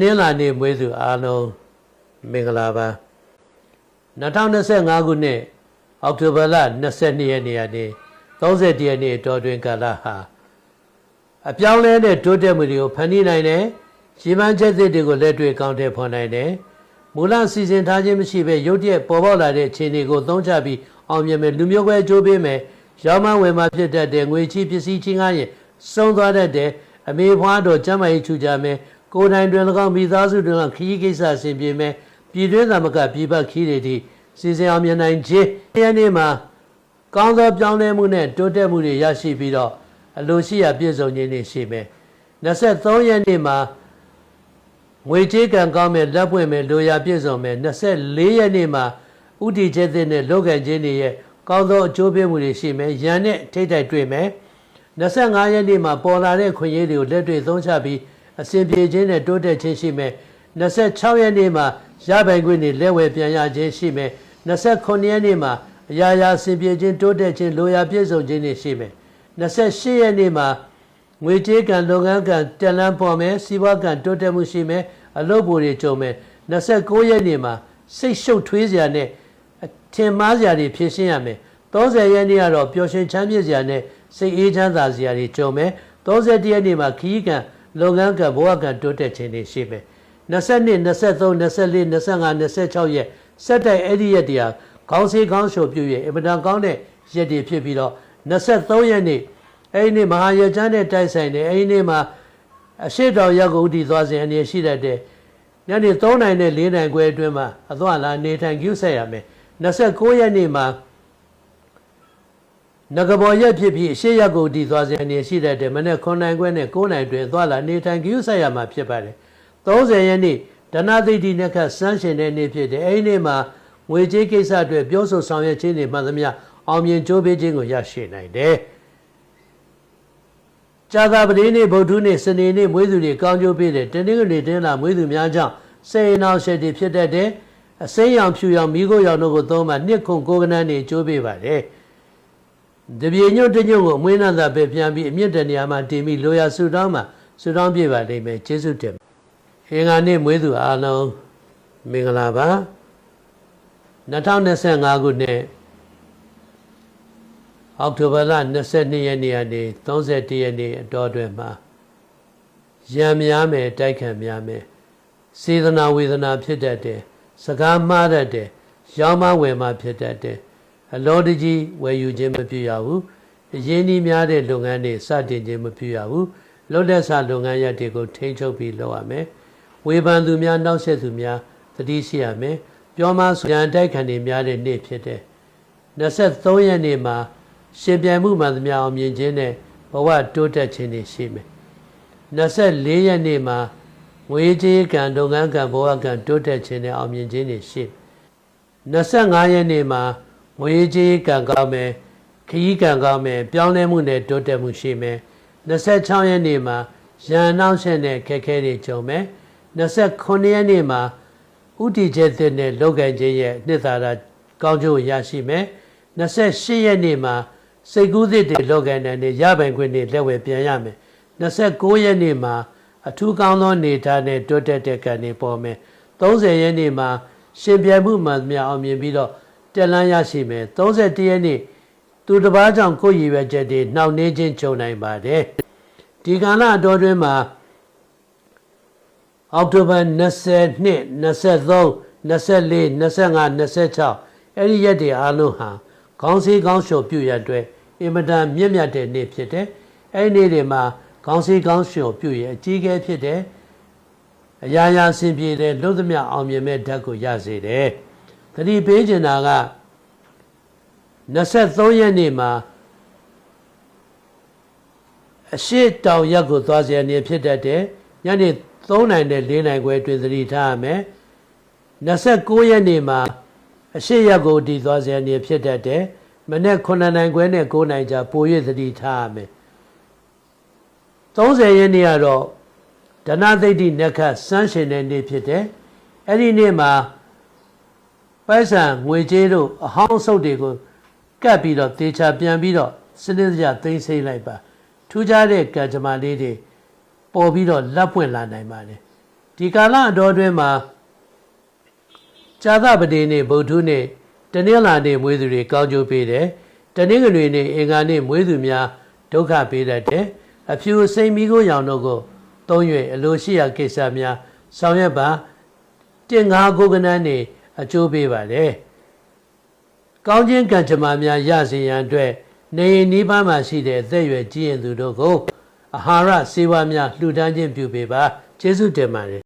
နင်္လာနေ့မွေးသူအားလုံးမင်္ဂလာပါ2025ခုနှစ်အောက်တိုဘာလ22ရက်နေ့ကနေ30ရက်နေ့တော်တွင်ကာလဟာအပြောင်းလဲတဲ့တိုးတက်မှုတွေကိုဖန်တီးနိုင်တယ်ရည်မှန်းချက်တွေကိုလက်တွေ့ကောင်းတဲ့ဖော်နိုင်တယ်မူလစီစဉ်ထားခြင်းမရှိဘဲရုတ်တရက်ပေါ်ပေါက်လာတဲ့အခြေအနေကိုသုံးချပြီးအောင်မြင်မယ်လူမျိုးကွဲကြိုးပေးမယ်ရောင်းမဝယ်မှာဖြစ်တတ်တဲ့ငွေချီးပစ္စည်းချင်းကားရင်စုံသွားတတ်တဲ့အမေဖွားတော်ကျမ်းမာရေးချူကြမယ် ကိုယ်တိုင်တွင်၎င်းမိသားစုတွင်ခရီးကိစ္စအဆင်ပြေမယ်ပြည်တွင်းသမကပြည်ပခီးတွေဒီစီစဉ်အောင်မြင်နိုင်ခြင်းဒီနေ့မှာကောင်းသောပြောင်းလဲမှုနဲ့တိုးတက်မှုတွေရရှိပြီးတော့အလိုရှိရာပြည့်စုံခြင်းတွေရှိမယ်23ရက်နေ့မှာငွေကြေးကံကောင်းမဲ့လက်ပွင့်မဲ့လိုရာပြည့်စုံမဲ့24ရက်နေ့မှာဥတီချက်တဲ့နဲ့လောကခြင်းတွေရဲ့ကောင်းသောအကျိုးပေးမှုတွေရှိမယ်ရန်နဲ့ထိတ်တိုက်တွေ့မယ်25ရက်နေ့မှာပေါ်လာတဲ့ခွင့်ရည်တွေကိုလက်တွေ့သုံးချပြီး အစဉ်ပြေခြင်းနဲ့တိုးတက်ခြင်းရှိမယ်26ရက်နေ့မှာရပိုင်ခွင့်တွေလက်ဝယ်ပြန်ရခြင်းရှိမယ်29ရက်နေ့မှာအရာရာအစဉ်ပြေခြင်းတိုးတက်ခြင်းလိုရာပြည့်စုံခြင်းတွေရှိမယ်28ရက်နေ့မှာငွေကြေးကံလုပ်ငန်းကံတန်လန်းပေါ်မယ်စီးပွားကံတိုးတက်မှုရှိမယ်အလုပ်ပိုတွေကြုံမယ်29ရက်နေ့မှာစိတ်ရှုပ်ထွေးစရာနဲ့ထင်မှားစရာတွေဖြည့်ရှင်းရမယ်30ရက်နေ့ကတော့ပျော်ရွှင်ချမ်းမြေ့စရာနဲ့စိတ်အေးချမ်းသာစရာတွေကြုံမယ်31ရက်နေ့မှာခီးကံ လုပ်ငန်းကဘဝကတိုးတက်ခြင်းတွေရှိမယ်22 23 24 25 26ရက်စက်တိုက်အဲ့ဒီရက်တည်းဟာခေါင်းဆေးခေါင်းလျှော်ပြုရဲ့အင်မတန်ကောင်းတဲ့ရက်တွေဖြစ်ပြီးတော့23ရက်နေ့အဲ့ဒီနေ့မဟာရကျမ်းနဲ့တိုက်ဆိုင်တယ်အဲ့ဒီနေ့မှာအရှိတော်ရက်ကိုဥတီသွားစဉ်အနေရှိတတ်တဲ့ညနေ3နိုင်နဲ့4နိုင်ခွဲအတွင်းမှာအသွားလာနေထိုင်ကျူးဆက်ရမယ်29ရက်နေ့မှာ ငကဘော်ရက်ဖြစ်ပြီးအရှိရက်ကိုတည်သွားစဉ်အနေရှိတတ်တယ်မနေ့9နိုင်ခွဲနဲ့9နိုင်တွင်သွားလာနေထိုင်ကျူးဆက်ရမှာဖြစ်ပါတယ်30ရက်နေ့ဒနာသိတိနဲ့ခတ်စမ်းရှင်တဲ့နေ့ဖြစ်တယ်အဲဒီနေ့မှာငွေကြေးကိစ္စအတွက်ပြောဆိုဆောင်ရွက်ခြင်းတွေမှန်သမျှအောင်မြင်ကြိုးပေးခြင်းကိုရရှိနိုင်တယ်ကြာသာပတိနေ့ဗုဒ္ဓနေ့စနေနေ့မွေးသူတွေကောင်းကျိုးပေးတယ်တနင်္ဂနွေတင်းလာမွေးသူများကြောင့်စေနာရှက်တွေဖြစ်တတ်တယ်အစိမ်းရောင်ဖြူရောင်မိခိုးရောင်တို့ကိုသုံးမှနှစ်ခုကိုကနန်းနေကြိုးပေးပါတယ် တပြေညွတ်တညွတ်ကိုအမွေးနန္တာပဲပြန်ပြီးအမြင့်တနေရာမှာတင်ပြီးလိုရာဆူတောင်းမှာဆူတောင်းပြပါလိမ့်မယ်ကျေးဇူးတင်အင်္ဂါနေ့မွေးသူအားလုံးမင်္ဂလာပါ2025ခုနှစ်အောက်တိုဘာလ22ရက်နေ့ကနေ31ရက်နေ့အတော်အတွင်းမှာရံများမယ်တိုက်ခံများမယ်စေတနာဝေဒနာဖြစ်တတ်တယ်စကားမှားတတ်တယ်ရောင်းမဝယ်မှဖြစ်တတ်တယ် အလောတကြီးဝယ်ယူခြင်းမပြုရဘူးအရင်းနှီးများတဲ့လုပ်ငန်းတွေစတင်ခြင်းမပြုရဘူးလွတ်လပ်စွာလုပ်ငန်းရပ်တွေကိုထိန်းချုပ်ပြီးလုပ်ရမယ်ဝေဖန်သူများနှောက်ယှက်သူများသတိရှိရမယ်ပြောမှဆိုရန်တိုက်ခံနေများတဲ့နေ့ဖြစ်တယ်23ရက်နေ့မှာရှင်ပြိုင်မှုမှန်သမျှအောင်မြင်ခြင်းနဲ့ဘဝတိုးတက်ခြင်းတွေရှိမယ်24ရက်နေ့မှာငွေကြေးကံလုပ်ငန်းကံဘဝကံတိုးတက်ခြင်းနဲ့အောင်မြင်ခြင်းတွေရှိ25ရက်နေ့မှာ ငွေကြေးကံကောင်းမယ်ခရီးကံကောင်းမယ်ပြောင်းလဲမှုနဲ့တိုးတက်မှုရှိမယ်26ရက်နေ့မှာရန်နှောင်းရှက်တဲ့ခက်ခဲတွေကြုံမယ်29ရက်နေ့မှာဥတီချက်တဲ့နဲ့လောက်ကင်ခြင်းရဲ့နှစ်သာရကောင်းကျိုးရရှိမယ်28ရက်နေ့မှာစိတ်ကူးသစ်တွေလောကန်တဲ့ရပိုင်ခွင့်တွေလက်ဝယ်ပြန်ရမယ်29ရက်နေ့မှာအထူးကောင်းသောနေသားနဲ့တွတ်တက်တဲ့ကံတွေပေါ်မယ်30ရက်နေ့မှာရှင်ပြိုင်မှုမှန်များအောင်မြင်ပြီးတော့ တက်လန်းရရှိမယ်31ရက်နေ့သူတစ်ပါးကြောင့်ကိုယ်ရည်ရွယ်ချက်တွေနှောင့်နှေးခြင်းကြုံနိုင်ပါတယ်ဒီကာလအတော်တွင်မှာအောက်တိုဘာ22 23 24 25 26အဲ့ဒီရက်တွေအားလုံးဟာခေါင်းစည်းခေါင်းလျှော်ပြုရအတွက်အင်မတန်မြင့်မြတ်တဲ့နေ့ဖြစ်တယ်။အဲ့ဒီနေ့တွေမှာခေါင်းစည်းခေါင်းလျှော်ပြုရအကြီးအကဲဖြစ်တယ်။အရာရာဆင်ပြေတဲ့လို့သမျှအောင်မြင်မဲ့ဓာတ်ကိုရစေတယ်။ သတိပေးချင်တာက23ရက်နေ့မှာအရှိတောင်ရက်ကိုသွားစီအနေဖြစ်တတ်တယ်။ညနေ3နိုင်နဲ့4နိုင်ခွဲအတွင်းသတိထားရမယ်29ရက်နေ့မှာအရှိရက်ကိုတည်သွားစေအနေဖြစ်တတ်တယ်မနေ့9နိုင်ခွဲနဲ့9နိုင်ကြာပို၍သတိထားရမယ်30ရက်နေ့ကတော့ဒနာသိတိနက္ခစမ်းရှင်တဲ့နေ့ဖြစ်တယ်အဲ့ဒီနေ့မှာ ပိုက်ဆံငွေကြေးတို့အဟောင်းဆုပ်တွေကိုကပ်ပြီးတော့တေချာပြန်ပြီးတော့စနစ်တကျသိမ်းစိမ့်လိုက်ပါထူးခြားတဲ့ကံကြမ္မာလေးတွေပေါ်ပြီးတော့လက်ပွင့်လာနိုင်ပါတယ်ဒဒီကာလအတော်အတွင်းမှာဇာသပတိနေ့ဗုဒ္ဓနေ့တနင်္လာနေ့မွေးသူတွေကောင်းကျိုးပေးတယ်တနင်္ဂနွေနေ့အင်္ဂါနေ့မွေးသူများဒုက္ခပေးတတ်တယ်အဖြူစိမ်မီကိုရောင်တို့ကိုသုံး၍အလိုရှိရာကိစ္စများဆောင်ရွက်ပါတင်ငါကိုကနန်းနေ အကျိုးပေးပါတယ်ကောင်းခြင်းကံကြမ္မာများရစေရန်အတွက်နေရင်ဤပန်းမှာရှိတဲ့အသက်အရွယ်ကြီးရင်သူတို့ကို အာဟာရစေဝါများလှူဒန်းခြင်းပြုပေးပါကျေးဇူးတင်ပါတယ်